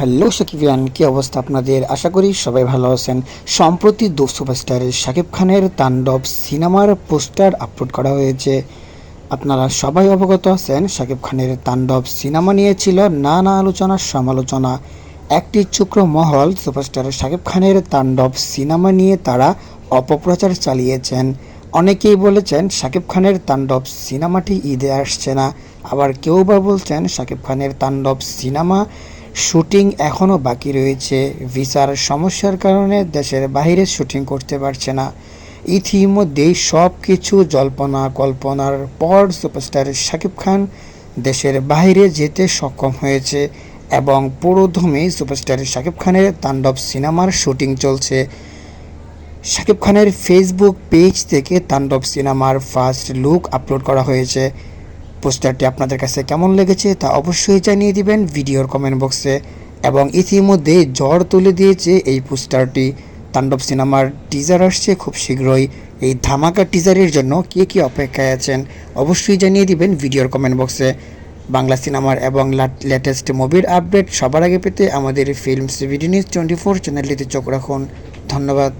Hello সাকিবিয়ান, কি অবস্থা আপনাদের? আশা করি সবাই ভালো আছেন। সম্প্রতি দো সুপারস্টারের শাকিব খানের তাণ্ডব সিনেমার পোস্টার আপলোড করা হয়েছে। আপনারা সবাই অবগত আছেন, শাকিব খানের তাণ্ডব সিনেমা নিয়ে ছিল নানা আলোচনা, সমালোচনা। একটি চুক্র মহল সুপারস্টার শাকিব খানের তাণ্ডব সিনেমা নিয়ে তারা অপপ্রচার চালিয়েছেন। অনেকেই বলেছেন, শাকিব খানের তাণ্ডব সিনেমাটি ঈদে আসছে না। আবার কেউ বা বলছেন, শাকিব খানের তাণ্ডব সিনেমা শুটিং এখনও বাকি রয়েছে। ভিসার সমস্যার কারণে দেশের বাইরে শুটিং করতে পারছে না। ইতিমধ্যেই সব কিছু জল্পনা কল্পনার পর সুপারস্টার শাকিব খান দেশের বাইরে যেতে সক্ষম হয়েছে এবং পুরোধমে সুপারস্টার শাকিব খানের তাণ্ডব সিনেমার শুটিং চলছে। শাকিব খানের ফেসবুক পেজ থেকে তাণ্ডব সিনেমার ফার্স্ট লুক আপলোড করা হয়েছে। পোস্টারটি আপনাদের কাছে কেমন লেগেছে তা অবশ্যই জানিয়ে দিবেন ভিডিওর কমেন্ট বক্সে এবং ইতিমধ্যে জ্বর তুলে দিয়েছে এই পোস্টারটি। তাণ্ডব সিনেমার টিজার আসছে খুব শীঘ্রই। এই ধামাকা টিজারের জন্য কে কী অপেক্ষায় আছেন অবশ্যই জানিয়ে দিবেন ভিডিওর কমেন্ট বক্সে বাংলা সিনেমার এবং লেটেস্ট মুভির আপডেট সবার আগে পেতে আমাদের films video news twenty four চ্যানেলটিতে চোখ রাখুন। ধন্যবাদ।